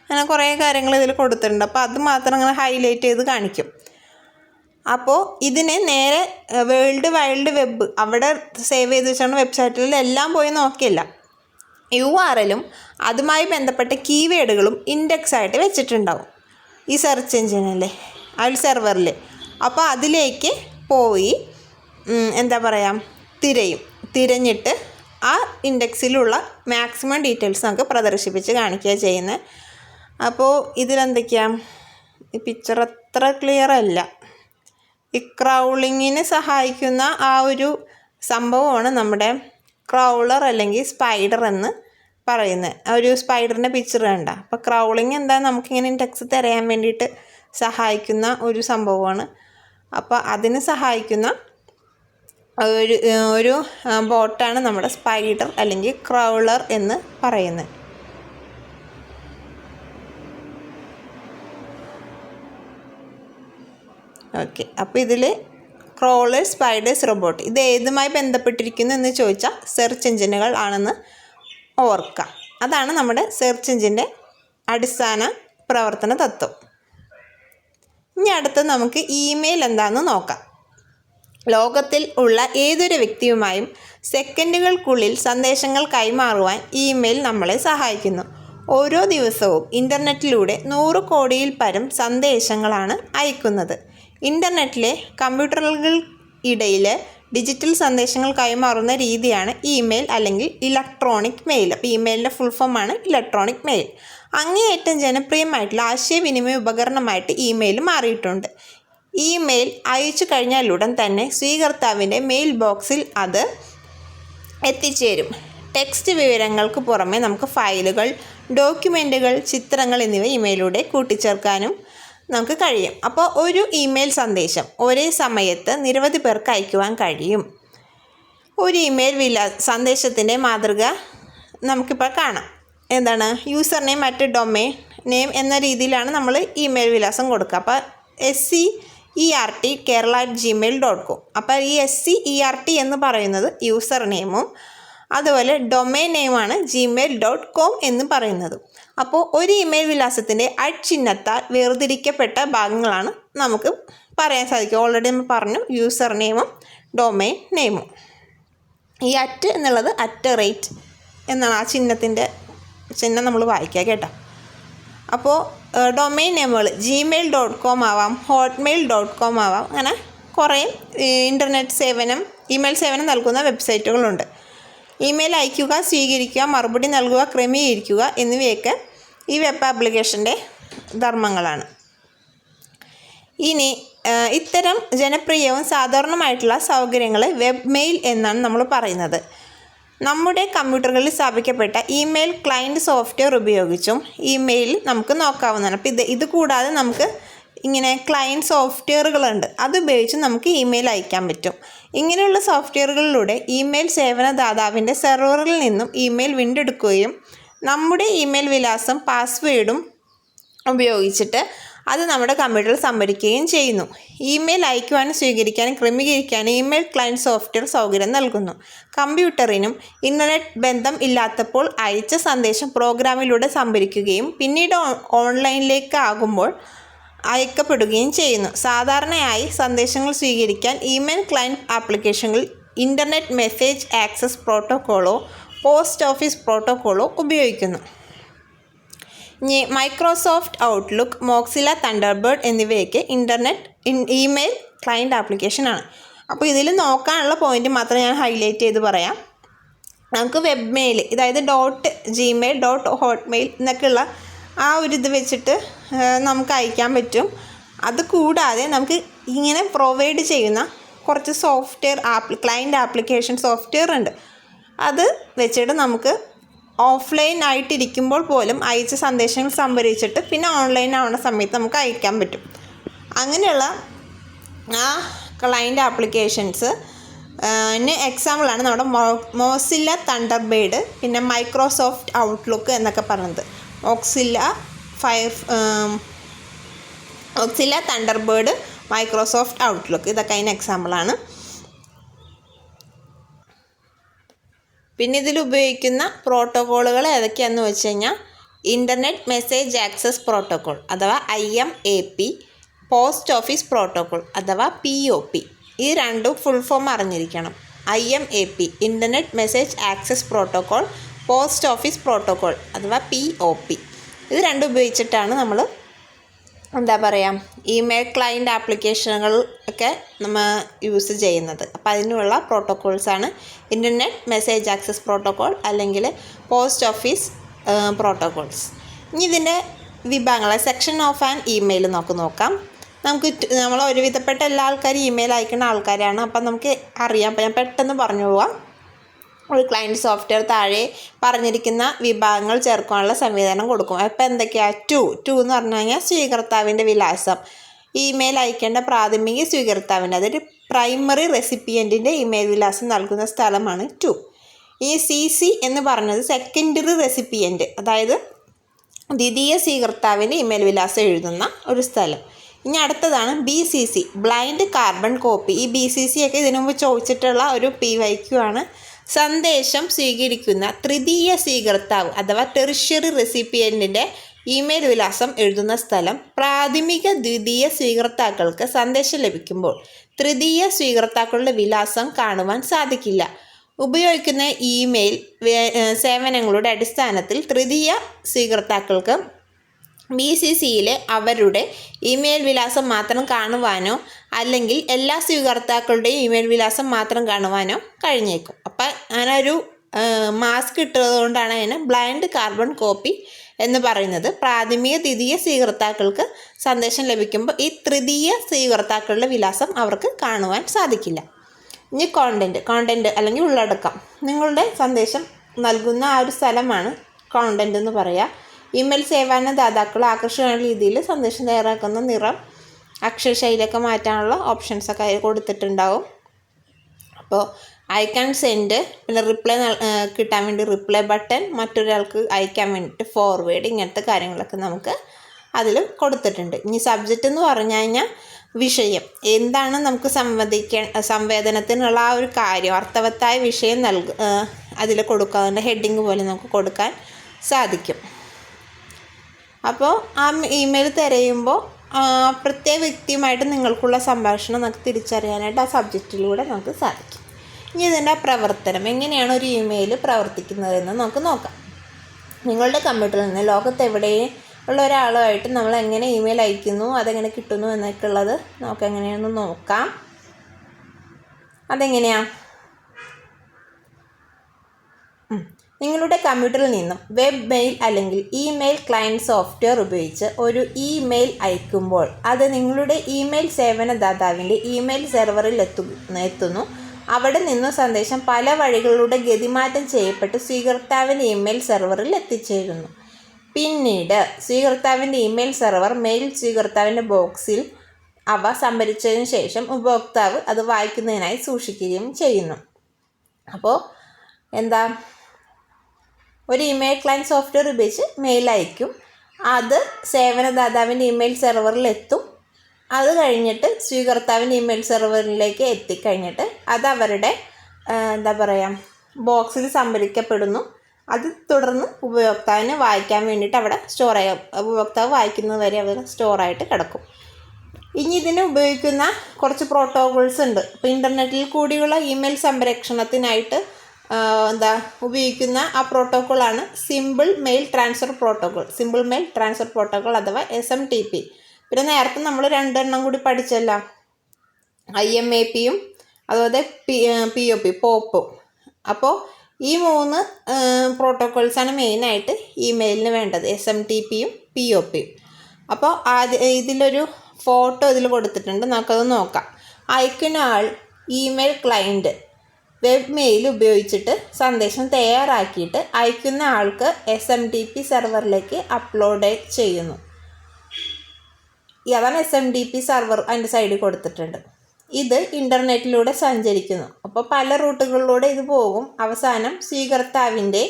അങ്ങനെ കുറേ കാര്യങ്ങൾ ഇതിൽ കൊടുത്തിട്ടുണ്ട്. അപ്പോൾ അത് മാത്രം അങ്ങനെ ഹൈലൈറ്റ് ചെയ്ത് കാണിക്കും. അപ്പോൾ ഇതിനെ നേരെ വേൾഡ് വൈൽഡ് വെബ് അവിടെ സേവ് ചെയ്ത് വെച്ചാണ് വെബ്സൈറ്റിൽ എല്ലാം പോയി നോക്കിയില്ല. യു ആർ എല്ലും അതുമായി ബന്ധപ്പെട്ട കീവേഡുകളും ഇൻഡെക്സ് ആയിട്ട് വെച്ചിട്ടുണ്ടാവും. ഈ സെർച്ച് എഞ്ചിനല്ലേ അതിൽ സെർവറിൽ അപ്പോൾ അതിലേക്ക് പോയി എന്താ പറയുക തിരയും. തിരഞ്ഞിട്ട് ആ ഇൻഡെക്സിലുള്ള മാക്സിമം ഡീറ്റെയിൽസ് നമുക്ക് പ്രദർശിപ്പിച്ച് കാണിക്കുക ചെയ്യുന്നത്. അപ്പോൾ ഇതിലെന്തൊക്കെയാണ് ഈ പിക്ചർ അത്ര ക്ലിയർ അല്ല. ഈ ക്രൗളിങ്ങിന് സഹായിക്കുന്ന ആ ഒരു സംഭവമാണ് നമ്മുടെ ക്രൗളർ അല്ലെങ്കിൽ സ്പൈഡർ എന്ന് പറയുന്നത്. ആ ഒരു സ്പൈഡറിന്റെ പിക്ചർ കണ്ട. അപ്പോൾ ക്രൗളിങ് എന്താ നമുക്കിങ്ങനെ ഇൻഡെക്സ് തിരയാൻ വേണ്ടിയിട്ട് സഹായിക്കുന്ന ഒരു സംഭവമാണ്. അപ്പോൾ അതിന് സഹായിക്കുന്ന ഒരു ഒരു ബോട്ടാണ് നമ്മുടെ സ്പൈഡർ അല്ലെങ്കിൽ ക്രൗളർ എന്ന് പറയുന്നത്. ഓക്കെ. അപ്പോൾ ഇതിൽ ക്രോളർ സ്പൈഡേഴ്സ് റോബോട്ട് ഇത് ഏതുമായി ബന്ധപ്പെട്ടിരിക്കുന്നു എന്ന് ചോദിച്ചാൽ സെർച്ച് എഞ്ചിനുകൾ ആണെന്ന് ഓർക്കുക അതാണ് നമ്മുടെ സെർച്ച് എഞ്ചിന്റെ അടിസ്ഥാന പ്രവർത്തന തത്വം. ഇനി അടുത്ത് നമുക്ക് ഇമെയിൽ എന്താണെന്ന് നോക്കാം. ലോകത്തിൽ ഉള്ള ഏതൊരു വ്യക്തിയുമായും സെക്കൻഡുകൾക്കുള്ളിൽ സന്ദേശങ്ങൾ കൈമാറുവാൻ ഇമെയിൽ നമ്മളെ സഹായിക്കുന്നു. ഓരോ ദിവസവും ഇന്റർനെറ്റിലൂടെ നൂറ് കോടിയിൽ പരം സന്ദേശങ്ങളാണ് അയക്കുന്നത്. ഇന്റർനെറ്റിലെ കമ്പ്യൂട്ടറുകൾ ഇടയിൽ ഡിജിറ്റൽ സന്ദേശങ്ങൾ കൈമാറുന്ന രീതിയാണ് ഇമെയിൽ അല്ലെങ്കിൽ ഇലക്ട്രോണിക് മെയിൽ. അപ്പോൾ ഇമെയിലിന്റെ ഫുൾ ഫോമാണ് ഇലക്ട്രോണിക് മെയിൽ. അങ്ങേയറ്റം ജനപ്രിയമായിട്ടുള്ള ആശയവിനിമയ ഉപകരണമായിട്ട് ഇമെയിൽ മാറിയിട്ടുണ്ട്. ഇമെയിൽ അയച്ചു കഴിഞ്ഞാലുടൻ തന്നെ സ്വീകർത്താവിന്റെ മെയിൽ ബോക്സിൽ അത് എത്തിച്ചേരും. ടെക്സ്റ്റ് വിവരങ്ങൾക്ക് പുറമെ നമുക്ക് ഫയലുകൾ ഡോക്യുമെന്റുകൾ ചിത്രങ്ങൾ എന്നിവ ഇമെയിലൂടെ കൂട്ടിച്ചേർക്കാനും നമുക്ക് കഴിയും. അപ്പോൾ ഒരു ഇമെയിൽ സന്ദേശം ഒരേ സമയത്ത് നിരവധി പേർക്ക് അയക്കുവാൻ കഴിയും. ഒരു ഇമെയിൽ വിലാ സന്ദേശത്തിന്റെ മാതൃക നമുക്കിപ്പോൾ കാണാം. എന്താണ്? യൂസർ നെയിം മറ്റ് ഡൊമൈൻ നെയിം എന്ന രീതിയിലാണ് നമ്മൾ ഇമെയിൽ വിലാസം കൊടുക്കുക. അപ്പോൾ S C E R T Kerala at Gmail dot com അപ്പോൾ ഈ S C E R T എന്ന് പറയുന്നത് യൂസർ നെയിമും അതുപോലെ ഡൊമൈൻ നെയിമാണ് ജിമെയിൽ ഡോട്ട് കോം എന്ന് പറയുന്നത്. അപ്പോൾ ഒരു ഇമെയിൽ വിലാസത്തിന്റെ അഡ് ചിഹ്നത്താൽ വേർതിരിക്കപ്പെട്ട ഭാഗങ്ങളാണ് നമുക്ക് പറയാൻ സാധിക്കും ഓൾറെഡി നമ്മൾ പറഞ്ഞു യൂസർ നെയിമും ഡൊമൈൻ നെയിമും ഈ അറ്റ് എന്നുള്ളത് അറ്റ് റേറ്റ് എന്നാണ് ആ ചിഹ്നത്തിന്റെ ചിഹ്നം നമ്മൾ വായിക്കുക കേട്ടോ. അപ്പോൾ ഡൊമൈൻ നെയിമുകൾ ജിമെയിൽ ഡോട്ട് കോം ആവാം ഹോട്ട്മെയിൽ ഡോട്ട് കോം ആവാം അങ്ങനെ കുറേ ഇന്റർനെറ്റ് സേവനം ഇമെയിൽ സേവനം നൽകുന്ന വെബ്സൈറ്റുകളുണ്ട് ഇമെയിൽ അയയ്ക്കുക സ്വീകരിക്കുക മറുപടി നൽകുക ക്രമീകരിക്കുക എന്നിവയൊക്കെ ഈ വെബ് ആപ്ലിക്കേഷന്റെ ധർമ്മങ്ങളാണ്. ഇനി ഇത്തരം ജനപ്രിയവും സാധാരണമായിട്ടുള്ള സൗകര്യങ്ങളെ വെബ് മെയിൽ എന്നാണ് നമ്മൾ പറയുന്നത്. നമ്മുടെ കമ്പ്യൂട്ടറുകളിൽ സ്ഥാപിക്കപ്പെട്ട ഇമെയിൽ ക്ലയന്റ് സോഫ്റ്റ്വെയർ ഉപയോഗിച്ചും ഇമെയിൽ നമുക്ക് നോക്കാവുന്നതാണ്. അപ്പോൾ ഇത് ഇത് കൂടാതെ നമുക്ക് ഇങ്ങനെ ക്ലയന്റ് സോഫ്റ്റ്വെയറുകളുണ്ട്. അതുപയോഗിച്ച് നമുക്ക് ഇമെയിൽ അയക്കാൻ പറ്റും. ഇങ്ങനെയുള്ള സോഫ്റ്റ്വെയറുകളിലൂടെ ഇമെയിൽ സേവനദാതാവിന്റെ സെർവറിൽ നിന്നും ഇമെയിൽ വീണ്ടെടുക്കുകയും നമ്മുടെ ഇമെയിൽ വിലാസം പാസ്വേഡും ഉപയോഗിച്ചിട്ട് അത് നമ്മുടെ കമ്പ്യൂട്ടറിൽ സംഭരിക്കുകയും ചെയ്യുന്നു. ഇമെയിൽ അയക്കുവാനും സ്വീകരിക്കാനും ക്രമീകരിക്കാനും ഇമെയിൽ ക്ലയന്റ് സോഫ്റ്റ്വെയർ സൗകര്യം നൽകുന്നു. കമ്പ്യൂട്ടറിനും ഇന്റർനെറ്റ് ബന്ധം ഇല്ലാത്തപ്പോൾ അയച്ച സന്ദേശം പ്രോഗ്രാമിലൂടെ സംഭരിക്കുകയും പിന്നീട് ഓൺലൈനിലേക്ക് ആകുമ്പോൾ അയക്കപ്പെടുകയും ചെയ്യുന്നു. സാധാരണയായി സന്ദേശങ്ങൾ സ്വീകരിക്കാൻ ഇമെയിൽ ക്ലയന്റ് ആപ്ലിക്കേഷനിൽ ഇന്റർനെറ്റ് മെസ്സേജ് ആക്സസ് പ്രോട്ടോക്കോളോ പോസ്റ്റ് ഓഫീസ് പ്രോട്ടോക്കോളോ ഉപയോഗിക്കുന്നു. ഇനി മൈക്രോസോഫ്റ്റ് ഔട്ട്ലുക്ക് മോക്സില തണ്ടർബേർഡ് എന്നിവയൊക്കെ ഇന്റർനെറ്റ് ഇമെയിൽ ക്ലയന്റ് ആപ്ലിക്കേഷനാണ്. അപ്പോൾ ഇതിൽ നോക്കാനുള്ള പോയിന്റ് മാത്രം ഞാൻ ഹൈലൈറ്റ് ചെയ്ത് പറയാം. നമുക്ക് വെബ് മെയിൽ അതായത് ഡോട്ട് ജിമെയിൽ ഡോട്ട് ഹോട്ട്മെയിൽ എന്നൊക്കെയുള്ള ആ ഒരു ഇത് വെച്ചിട്ട് നമുക്ക് അയക്കാൻ പറ്റും. അത് കൂടാതെ നമുക്ക് ഇങ്ങനെ പ്രൊവൈഡ് ചെയ്യുന്ന കുറച്ച് സോഫ്റ്റ്വെയർ ആപ്ലി ക്ലയന്റ് ആപ്ലിക്കേഷൻ സോഫ്റ്റ്വെയർ ഉണ്ട്. അത് വെച്ചിട്ട് നമുക്ക് ഓഫ്ലൈൻ ആയിട്ടിരിക്കുമ്പോൾ പോലും അയച്ച സന്ദേശങ്ങൾ സംഭരിച്ചിട്ട് പിന്നെ ഓൺലൈൻ ആവുന്ന സമയത്ത് നമുക്ക് അയക്കാൻ പറ്റും. അങ്ങനെയുള്ള ആ ക്ലയന്റ് ആപ്ലിക്കേഷൻസ് എക്സാമ്പിളാണ് നമ്മുടെ മോ മോസില്ല തണ്ടർബേഡ് പിന്നെ മൈക്രോസോഫ്റ്റ് ഔട്ട്ലുക്ക് എന്നൊക്കെ പറഞ്ഞത്. Mozilla fire Mozilla Thunderbird Microsoft Outlook ഇതൊക്കെ അതിന് എക്സാമ്പിളാണ് പിന്നെ ഇതിൽ ഉപയോഗിക്കുന്ന പ്രോട്ടോക്കോളുകൾ ഏതൊക്കെയാണെന്ന് വെച്ച് കഴിഞ്ഞാൽ ഇന്റർനെറ്റ് മെസ്സേജ് ആക്സസ് പ്രോട്ടോക്കോൾ അഥവാ I M A P post office protocol അഥവാ പി ഒ പി ഈ രണ്ടും ഫുൾ ഫോം അറിഞ്ഞിരിക്കണം. I M A P internet message access protocol post office protocol അഥവാ പി ഒ പി ഇത് രണ്ടും ഉപയോഗിച്ചിട്ടാണ് നമ്മൾ എന്താ പറയുക ഇമെയിൽ ക്ലയന്റ് ആപ്ലിക്കേഷനുകൾ ഒക്കെ നമ്മൾ യൂസ് ചെയ്യുന്നത്. അപ്പോൾ അതിനുള്ള പ്രോട്ടോക്കോൾസാണ് ഇന്റർനെറ്റ് മെസ്സേജ് ആക്സസ് പ്രോട്ടോക്കോൾ അല്ലെങ്കിൽ പോസ്റ്റ് ഓഫീസ് പ്രോട്ടോക്കോൾസ് ഇനി ഇതിന്റെ വിഭാഗങ്ങൾ സെക്ഷൻ ഓഫ് ആൻഡ് ഇമെയിൽ നമുക്ക് നോക്കാം. നമുക്ക് നമ്മൾ ഒരുവിധപ്പെട്ട എല്ലാ ആൾക്കാരും ഇമെയിൽ അയക്കുന്ന ആൾക്കാരാണ്. അപ്പം നമുക്ക് അറിയാം. അപ്പം ഞാൻ പെട്ടെന്ന് പറഞ്ഞു പോവാം. ഒരു ക്ലയന്റ് സോഫ്റ്റ്വെയർ താഴെ പറഞ്ഞിരിക്കുന്ന വിഭാഗങ്ങൾ ചേർക്കാനുള്ള സംവിധാനം കൊടുക്കും. അപ്പോൾ എന്തൊക്കെയാണ് ടു ടു എന്ന് പറഞ്ഞു കഴിഞ്ഞാൽ സ്വീകർത്താവിന്റെ വിലാസം. ഇമെയിൽ അയക്കേണ്ട പ്രാഥമിക സ്വീകർത്താവിന്റെ അതൊരു പ്രൈമറി റെസിപ്പിയന്റിന്റെ ഇമെയിൽ വിലാസം നൽകുന്ന സ്ഥലമാണ് ടു ഈ സി സി എന്ന് പറഞ്ഞത് സെക്കൻഡറി റെസിപ്പിയന്റ് അതായത് ദ്വിതീയ സ്വീകർത്താവിന്റെ ഇമെയിൽ വിലാസം എഴുതുന്ന ഒരു സ്ഥലം. ഇനി അടുത്തതാണ് B C C blind carbon copy ഈ ബി സി സി ഒക്കെ ഇതിനു മുമ്പ് ചോദിച്ചിട്ടുള്ള ഒരു പി വൈക്യു ആണ്. സന്ദേശം സ്വീകരിക്കുന്ന തൃതീയ സ്വീകർത്താവ് അഥവാ ടെറിഷ്യറി റെസിപ്പിയന്റിന്റെ ഇമെയിൽ വിലാസം എഴുതുന്ന സ്ഥലം പ്രാഥമിക ദ്വിതീയ സ്വീകർത്താക്കൾക്ക് സന്ദേശം ലഭിക്കുമ്പോൾ തൃതീയ സ്വീകർത്താക്കളുടെ വിലാസം കാണുവാൻ സാധിക്കില്ല. ഉപയോഗിക്കുന്ന ഇമെയിൽ സേവനങ്ങളുടെ അടിസ്ഥാനത്തിൽ തൃതീയ സ്വീകർത്താക്കൾക്ക് ബി സി സിയിലെ അവരുടെ ഇമെയിൽ വിലാസം മാത്രം കാണുവാനോ അല്ലെങ്കിൽ എല്ലാ സ്വീകർത്താക്കളുടെയും ഇമെയിൽ വിലാസം മാത്രം കാണുവാനോ കഴിഞ്ഞേക്കും. അപ്പം അങ്ങനെ ഒരു മാസ്ക് ഇട്ടതുകൊണ്ടാണ് അതിനെ ബ്ലൈൻഡ് കാർബൺ കോപ്പി എന്ന് പറയുന്നത്. പ്രാഥമിക ദ്വിതീയ സ്വീകർത്താക്കൾക്ക് സന്ദേശം ലഭിക്കുമ്പോൾ ഈ തൃതീയ സ്വീകർത്താക്കളുടെ വിലാസം അവർക്ക് കാണുവാൻ സാധിക്കില്ല. ഇനി കോണ്ടന്റ് കോണ്ടന്റ് അല്ലെങ്കിൽ ഉള്ളടക്കം. നിങ്ങളുടെ സന്ദേശം നൽകുന്ന ആ ഒരു സ്ഥലമാണ് കോണ്ടന്റ് എന്ന് പറയാം. ഇമെയിൽ സേവന ദാതാക്കൾ ആകർഷകമായ രീതിയിൽ സന്ദേശം തയ്യാറാക്കുന്ന നിറം അക്ഷരശൈലിയൊക്കെ മാറ്റാനുള്ള ഓപ്ഷൻസൊക്കെ അതിൽ കൊടുത്തിട്ടുണ്ടാവും. അപ്പോൾ ഐ ക്യാൻ സെൻഡ് പിന്നെ റിപ്ലൈ കിട്ടാൻ വേണ്ടി റിപ്ലൈ ബട്ടൺ മറ്റൊരാൾക്ക് അയക്കാൻ വേണ്ടിയിട്ട് ഫോർവേഡ് ഇങ്ങനത്തെ കാര്യങ്ങളൊക്കെ നമുക്ക് അതിൽ കൊടുത്തിട്ടുണ്ട്. ഇനി സബ്ജക്റ്റ് എന്ന് പറഞ്ഞു കഴിഞ്ഞാൽ വിഷയം. എന്താണ് നമുക്ക് സംവദിക്കാൻ സംവേദനത്തിനുള്ള ആ ഒരു കാര്യം അർത്ഥവത്തായ വിഷയം നൽക അതിൽ അതിന്റെ ഹെഡിങ് പോലെ നമുക്ക് കൊടുക്കാൻ സാധിക്കും. അപ്പോൾ ആ ഇമെയിൽ തിരയുമ്പോൾ പ്രത്യേക വ്യക്തിയുമായിട്ട് നിങ്ങൾക്കുള്ള സംഭാഷണം നമുക്ക് തിരിച്ചറിയാനായിട്ട് ആ സബ്ജക്റ്റിലൂടെ നമുക്ക് സാധിക്കും. ഇനി ഇതിന്റെ പ്രവർത്തനം. എങ്ങനെയാണ് ഒരു ഇമെയിൽ പ്രവർത്തിക്കുന്നതെന്ന് നമുക്ക് നോക്കാം. നിങ്ങളുടെ കമ്പ്യൂട്ടറിൽ നിന്ന് ലോകത്ത് എവിടെ ഉള്ള ഒരാളുമായിട്ട് നമ്മൾ എങ്ങനെ ഇമെയിൽ അയക്കുന്നു അതെങ്ങനെ കിട്ടുന്നു എന്നൊക്കെ ഉള്ളത് നമുക്ക് എങ്ങനെയാണെന്ന് നോക്കാം. അതെങ്ങനെയാണ് നിങ്ങളുടെ കമ്പ്യൂട്ടറിൽ നിന്നും വെബ് മെയിൽ അല്ലെങ്കിൽ ഇമെയിൽ ക്ലയന്റ് സോഫ്റ്റ്വെയർ ഉപയോഗിച്ച് ഒരു ഇമെയിൽ അയക്കുമ്പോൾ അത് നിങ്ങളുടെ ഇമെയിൽ സേവനദാതാവിന്റെ ഇമെയിൽ സെർവറിൽ എത്തു എത്തുന്നു. അവിടെ നിന്നും സന്ദേശം പല വഴികളിലൂടെ ഗതിമാറ്റം ചെയ്യപ്പെട്ട് സ്വീകർത്താവിന്റെ ഇമെയിൽ സെർവറിൽ എത്തിച്ചേരുന്നു. പിന്നീട് സ്വീകർത്താവിന്റെ ഇമെയിൽ സെർവർ മെയിൽ സ്വീകർത്താവിന്റെ ബോക്സിൽ അവ സംഭരിച്ചതിന് ശേഷം ഉപഭോക്താവ് അത് വായിക്കുന്നതിനായി സൂക്ഷിക്കുകയും ചെയ്യുന്നു. അപ്പോൾ എന്താ? ഒരു ഇമെയിൽ ക്ലയന്റ് സോഫ്റ്റ്വെയർ ഉപയോഗിച്ച് മെയിൽ അയക്കും. അത് സേവനദാതാവിന്റെ ഇമെയിൽ സെർവറിൽ എത്തും. അത് കഴിഞ്ഞിട്ട് സ്വീകർത്താവിന്റെ ഇമെയിൽ സെർവറിലേക്ക് എത്തിക്കഴിഞ്ഞിട്ട് അത് അവരുടെ എന്താ പറയുക ബോക്സിൽ സംഭരിക്കപ്പെടുന്നു. അത് തുടർന്ന് ഉപഭോക്താവിന് വായിക്കാൻ വേണ്ടിയിട്ട് അവിടെ സ്റ്റോർ ചെയ്യാം ഉപയോക്താവ് വായിക്കുന്നത് വരെ അവർ സ്റ്റോറായിട്ട് കിടക്കും. ഇനി ഇതിന് ഉപയോഗിക്കുന്ന കുറച്ച് പ്രോട്ടോകോൾസ് ഉണ്ട്. അപ്പോൾ ഇന്റർനെറ്റിൽ കൂടിയുള്ള ഇമെയിൽ സംരക്ഷണത്തിനായിട്ട് എന്താ ഉപയോഗിക്കുന്ന ആ പ്രോട്ടോക്കോളാണ് simple mail transfer protocol simple mail transfer protocol അഥവാ എസ് എം ടി പി പിന്നെ നേരത്തെ നമ്മൾ രണ്ടെണ്ണം കൂടി പഠിച്ചല്ലോ. ഐ എം എ പിയും അതുപോലെ പി പി ഒ പി പോപ്പും അപ്പോൾ ഈ മൂന്ന് പ്രോട്ടോക്കോൾസാണ് മെയിനായിട്ട് ഇമെയിലിന് വേണ്ടത്. എസ് എം ടി പിയും പി ഒ പിയും അപ്പോൾ ആദ്യ ഇതിലൊരു ഫോട്ടോ ഇതിൽ കൊടുത്തിട്ടുണ്ട്. നമുക്കത് നോക്കാം. അയക്കുന്ന ആൾ ഇമെയിൽ ക്ലയന്റ് വെബ് മെയിൽ ഉപയോഗിച്ചിട്ട് സന്ദേശം തയ്യാറാക്കിയിട്ട് അയക്കുന്ന ആൾക്ക് എസ് എം ഡി പി സെർവറിലേക്ക് അപ്ലോഡ് ചെയ്യുന്നു. അതാണ് S M D P server അതിന്റെ സൈഡിൽ കൊടുത്തിട്ടുണ്ട്. ഇത് ഇന്റർനെറ്റിലൂടെ സഞ്ചരിക്കുന്നു. അപ്പോൾ പല റൂട്ടുകളിലൂടെ ഇത് പോകും. അവസാനം സ്വീകർത്താവിന്റെ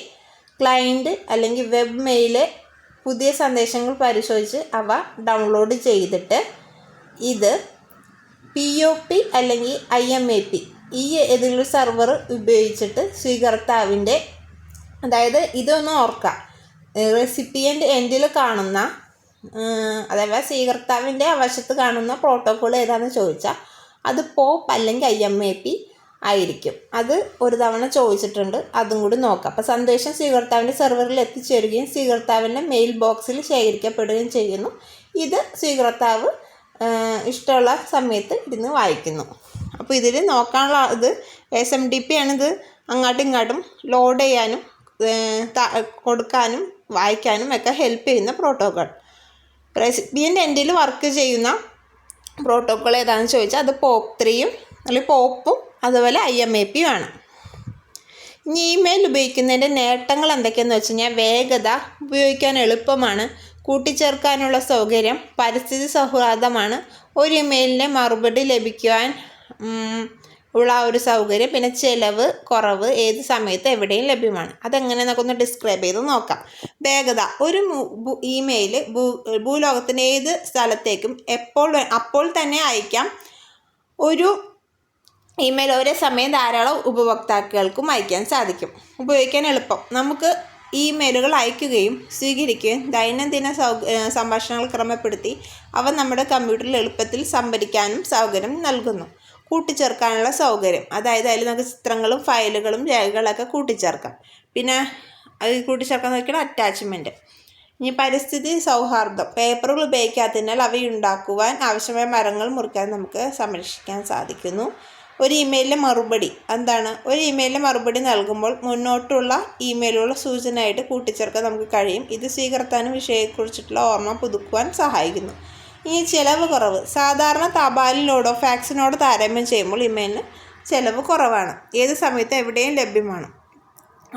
ക്ലയന്റ് അല്ലെങ്കിൽ വെബ് മെയിൽ പുതിയ സന്ദേശങ്ങൾ പരിശോധിച്ച് അവ ഡൗൺലോഡ് ചെയ്തിട്ട് ഇത് പി ഒ പി അല്ലെങ്കിൽ ഐ എം എ പി ഈ ഏതെങ്കിലും സെർവർ ഉപയോഗിച്ചിട്ട് സ്വീകർത്താവിന്റെ അതായത് ഇതൊന്ന് ഓർക്കുക. റെസിപ്പിയന്റ് എൻഡിൽ കാണുന്ന അഥവാ സ്വീകർത്താവിന്റെ വശത്ത് കാണുന്ന പ്രോട്ടോക്കോൾ ഏതാണെന്ന് ചോദിച്ചാൽ അത് പോപ്പ് അല്ലെങ്കിൽ ഐ എം എ പി ആയിരിക്കും. അത് ഒരു തവണ ചോദിച്ചിട്ടുണ്ട് അതും കൂടി നോക്കാം. അപ്പോൾ സന്ദേശം സ്വീകർത്താവിന്റെ സെർവറിൽ എത്തിച്ചേരുകയും സ്വീകർത്താവിന്റെ മെയിൽ ബോക്സിൽ ശേഖരിക്കപ്പെടുകയും ചെയ്യുന്നു. ഇത് സ്വീകർത്താവ് ഇഷ്ടമുള്ള സമയത്ത് ഇരുന്ന് വായിക്കുന്നു. അപ്പോൾ ഇതിൽ നോക്കാനുള്ള ഇത് എസ് എം ഡി പി ആണിത്. അങ്ങോട്ടും ഇങ്ങോട്ടും ലോഡ് ചെയ്യാനും കൊടുക്കാനും വായിക്കാനും ഒക്കെ ഹെൽപ്പ് ചെയ്യുന്ന പ്രോട്ടോക്കോൾ റെസിപ്പിയന്റ് എൻഡിൽ വർക്ക് ചെയ്യുന്ന പ്രോട്ടോക്കോൾ ഏതാണെന്ന് ചോദിച്ചാൽ അത് പോപ്പ് ത്രീയും അല്ലെങ്കിൽ പോപ്പും അതുപോലെ ഐ എം എ പിയും ആണ്. ഇനി ഇമെയിൽ ഉപയോഗിക്കുന്നതിന്റെ നേട്ടങ്ങൾ എന്തൊക്കെയെന്ന് വെച്ച് കഴിഞ്ഞാൽ വേഗത ഉപയോഗിക്കാൻ എളുപ്പമാണ്. കൂട്ടിച്ചേർക്കാനുള്ള സൗകര്യം പരിസ്ഥിതി സൗഹാർദ്ദമാണ്. ഒരു ഇമെയിലിന്റെ മറുപടി ലഭിക്കുവാൻ ഉള്ള ആ ഒരു സൗകര്യം പിന്നെ ചിലവ് കുറവ് ഏത് സമയത്ത് എവിടെയും ലഭ്യമാണ്. അതെങ്ങനെ നമുക്കൊന്ന് ഡിസ്ക്രൈബ് ചെയ്ത് നോക്കാം. വേഗത ഒരു ഇമെയിൽ ഭൂ ഭൂലോകത്തിന്റെ ഏത് സ്ഥലത്തേക്കും എപ്പോൾ അപ്പോൾ തന്നെ അയക്കാം. ഒരു ഇമെയിൽ ഒരേ സമയം ധാരാളം ഉപഭോക്താക്കൾക്കും അയക്കാൻ സാധിക്കും. ഉപയോഗിക്കാൻ എളുപ്പം. നമുക്ക് ഇമെയിലുകൾ അയക്കുകയും സ്വീകരിക്കുകയും ദൈനംദിന സൗ സംഭാഷണങ്ങൾ ക്രമപ്പെടുത്തി അവ നമ്മുടെ കമ്പ്യൂട്ടറിൽ എളുപ്പത്തിൽ സംഭരിക്കാനും സൗകര്യം നൽകുന്നു. കൂട്ടിച്ചേർക്കാനുള്ള സൗകര്യം. അതായത് അതിൽ നമുക്ക് ചിത്രങ്ങളും ഫയലുകളും രേഖകളൊക്കെ കൂട്ടിച്ചേർക്കാം. പിന്നെ അത് കൂട്ടിച്ചേർക്കാൻ നോക്കിയാണ് അറ്റാച്ച്മെന്റ് ഇനി പരിസ്ഥിതി സൗഹാർദ്ദം. പേപ്പറുകൾ ഉപയോഗിക്കാത്തതിനാൽ അവയുണ്ടാക്കുവാൻ ആവശ്യമായ മരങ്ങൾ മുറിക്കാൻ നമുക്ക് സംരക്ഷിക്കാൻ സാധിക്കുന്നു. ഒരു ഇമെയിലിലെ മറുപടി. എന്താണ്? ഒരു ഇമെയിലിലെ മറുപടി നൽകുമ്പോൾ മുന്നോട്ടുള്ള ഇമെയിലുള്ള സൂചനയായിട്ട് കൂട്ടിച്ചേർക്കാൻ നമുക്ക് കഴിയും. ഇത് സ്വീകർത്താനും വിഷയത്തെക്കുറിച്ചിട്ടുള്ള ഓർമ്മ പുതുക്കുവാൻ സഹായിക്കുന്നു. ഇനി ചിലവ് കുറവ്. സാധാരണ തപാലിനോടോ ഫാക്സിനോടോ താരതമ്യം ചെയ്യുമ്പോൾ ഇമെയിലിന് ചിലവ് കുറവാണ്. ഏത് സമയത്ത് എവിടെയും ലഭ്യമാണ്.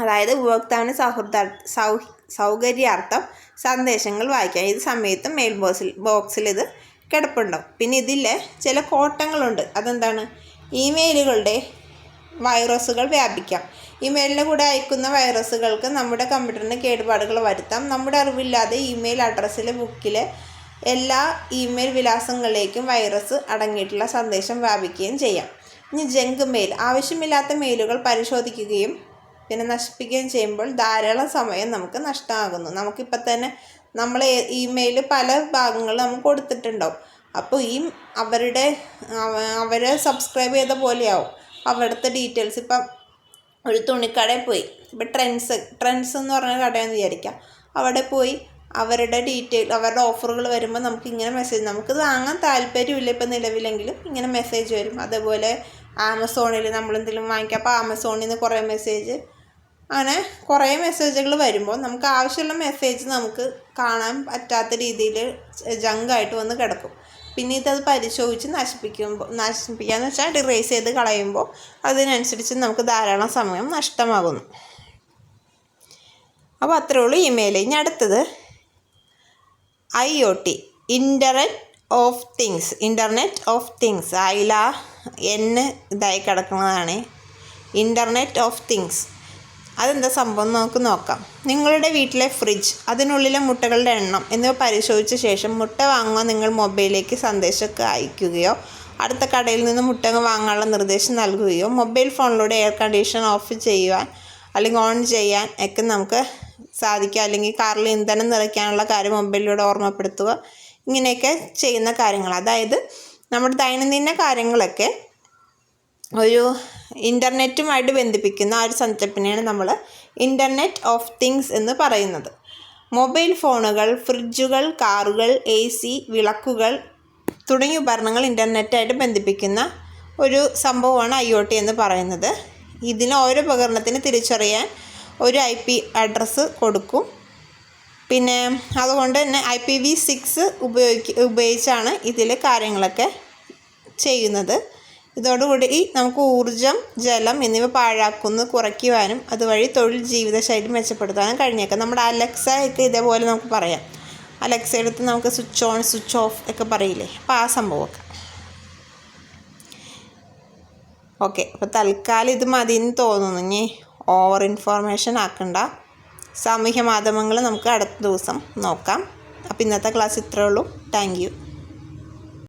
അതായത് ഉപഭോക്താവിന് സൗഹൃദ സൗ സൗകര്യാർത്ഥം സന്ദേശങ്ങൾ വായിക്കാം. ഏത് സമയത്തും മെയിൽ ബോക്സിൽ ബോക്സിൽ ഇത് കിടപ്പുണ്ടാവും. പിന്നെ ഇതിലെ ചില കോട്ടങ്ങളുണ്ട്. അതെന്താണ്? ഇമെയിലുകളുടെ വൈറസുകൾ വ്യാപിക്കാം. ഇമെയിലിന്റെ കൂടെ അയക്കുന്ന വൈറസുകൾക്ക് നമ്മുടെ കമ്പ്യൂട്ടറിന് കേടുപാടുകൾ വരുത്താം. നമ്മുടെ അറിവില്ലാതെ ഇമെയിൽ അഡ്രസ്സിലെ ബുക്കിലെ എല്ലാ ഇമെയിൽ വിലാസങ്ങളിലേക്കും വൈറസ് അടങ്ങിയിട്ടുള്ള സന്ദേശം വ്യാപിക്കുകയും ചെയ്യാം. ഇനി ജങ്ക് മെയിൽ ആവശ്യമില്ലാത്ത മെയിലുകൾ പരിശോധിക്കുകയും പിന്നെ നശിപ്പിക്കുകയും ചെയ്യുമ്പോൾ ധാരാളം സമയം നമുക്ക് നഷ്ടമാകുന്നു. നമുക്കിപ്പോൾ തന്നെ നമ്മൾ ഇമെയിൽ പല ഭാഗങ്ങളും നമുക്ക് കൊടുത്തിട്ടുണ്ടാവും. അപ്പോൾ ഈ അവരുടെ അവ- അവരെ സബ്സ്ക്രൈബ് ചെയ്ത പോലെയാവും. അവിടുത്തെ ഡീറ്റെയിൽസ് ഇപ്പം ഒരു തുണിക്കടയിൽ പോയി. ഇപ്പം ട്രെൻഡ്സ് ട്രെൻഡ്സ് എന്ന് പറഞ്ഞ കടയെന്ന് വിചാരിക്കാം. അവിടെ പോയി അവരുടെ ഡീറ്റെയിൽ അവരുടെ ഓഫറുകൾ വരുമ്പോൾ നമുക്ക് ഇങ്ങനെ മെസ്സേജ് നമുക്ക് വാങ്ങാൻ താല്പര്യമില്ല ഇപ്പം നിലവിലെങ്കിലും ഇങ്ങനെ മെസ്സേജ് വരും. അതേപോലെ ആമസോണിൽ നമ്മളെന്തെങ്കിലും വാങ്ങിക്കാം. അപ്പോൾ ആമസോണിൽ നിന്ന് കുറേ മെസ്സേജ് അങ്ങനെ കുറേ മെസ്സേജുകൾ വരുമ്പോൾ നമുക്ക് ആവശ്യമുള്ള മെസ്സേജ് നമുക്ക് കാണാൻ പറ്റാത്ത രീതിയിൽ ജങ്കായിട്ട് വന്ന് കിടക്കും. പിന്നെ ഇതത് പരിശോധിച്ച് നശിപ്പിക്കുമ്പോൾ നശിപ്പിക്കാന്ന് വെച്ചാൽ ഡിറേസ് ചെയ്ത് കളയുമ്പോൾ അതിനനുസരിച്ച് നമുക്ക് ധാരാളം സമയം നഷ്ടമാകുന്നു. അപ്പോൾ അത്രേ ഉള്ളൂ ഇമെയിൽ ഇനി അടുത്തത് I O T internet of things internet of things അയില എന്ന് ഇതായി കിടക്കുന്നതാണ്. Internet of things. അതെന്താ സംഭവം നമുക്ക് നോക്കാം. നിങ്ങളുടെ വീട്ടിലെ ഫ്രിഡ്ജ് അതിനുള്ളിലെ മുട്ടകളുടെ എണ്ണം എന്നിവ പരിശോധിച്ച ശേഷം മുട്ട വാങ്ങുക നിങ്ങൾ മൊബൈലിലേക്ക് സന്ദേശമൊക്കെ അയക്കുകയോ അടുത്ത കടയിൽ നിന്ന് മുട്ട വാങ്ങാനുള്ള നിർദ്ദേശം നൽകുകയോ മൊബൈൽ ഫോണിലൂടെ എയർ കണ്ടീഷൻ ഓഫ് ചെയ്യുവാൻ അല്ലെങ്കിൽ ഓൺ ചെയ്യാൻ ഒക്കെ നമുക്ക് സാധിക്കുക. അല്ലെങ്കിൽ കാറിൽ ഇന്ധനം നിറയ്ക്കാനുള്ള കാര്യം മൊബൈലിലൂടെ ഓർമ്മപ്പെടുത്തുക. ഇങ്ങനെയൊക്കെ ചെയ്യുന്ന കാര്യങ്ങൾ. അതായത് നമ്മുടെ ദൈനംദിന കാര്യങ്ങളൊക്കെ ഒരു ഇന്റർനെറ്റുമായിട്ട് ബന്ധിപ്പിക്കുന്ന ആ ഒരു സെറ്റപ്പിനെയാണ് നമ്മൾ ഇന്റർനെറ്റ് ഓഫ് തിങ്സ് എന്ന് പറയുന്നത്. മൊബൈൽ ഫോണുകൾ ഫ്രിഡ്ജുകൾ കാറുകൾ എ സി വിളക്കുകൾ തുടങ്ങിയ ഉപകരണങ്ങൾ ഇന്റർനെറ്റായിട്ട് ബന്ധിപ്പിക്കുന്ന ഒരു സംഭവമാണ് ഐ ഒ ടി എന്ന് പറയുന്നത്. ഇതിന് ഓരോ ഉപകരണത്തിന് തിരിച്ചറിയാൻ ഒരു ഐ പി അഡ്രസ്സ് കൊടുക്കും. പിന്നെ അതുകൊണ്ട് തന്നെ ഐ പി വി സിക്സ് ഉപയോഗിക്ക ഉപയോഗിച്ചാണ് ഇതിൽ കാര്യങ്ങളൊക്കെ ചെയ്യുന്നത്. ഇതോടുകൂടി നമുക്ക് ഊർജം ജലം എന്നിവ പാഴാക്കുന്നത് കുറയ്ക്കുവാനും അതുവഴി തൊഴിൽ ജീവിതശൈലി മെച്ചപ്പെടുത്താനും കഴിഞ്ഞേക്കാം. നമ്മുടെ അലക്സ ഒക്കെ ഇതേപോലെ നമുക്ക് പറയാം. അലക്സ എടുത്ത് നമുക്ക് സ്വിച്ച് ഓൺ സ്വിച്ച് ഓഫ് ഒക്കെ പറയില്ലേ? അപ്പോൾ ആ സംഭവമൊക്കെ. ഓക്കെ അപ്പോൾ തൽക്കാലം ഇത് മതി എന്ന് തോന്നുന്നു. ഇനി ഓവർ ഇൻഫോർമേഷൻ ആക്കണ്ട. സാമൂഹ്യ മാധ്യമങ്ങൾ നമുക്ക് അടുത്ത ദിവസം നോക്കാം. അപ്പോൾ ഇന്നത്തെ ക്ലാസ് ഇത്രയേ ഉള്ളൂ. Thank you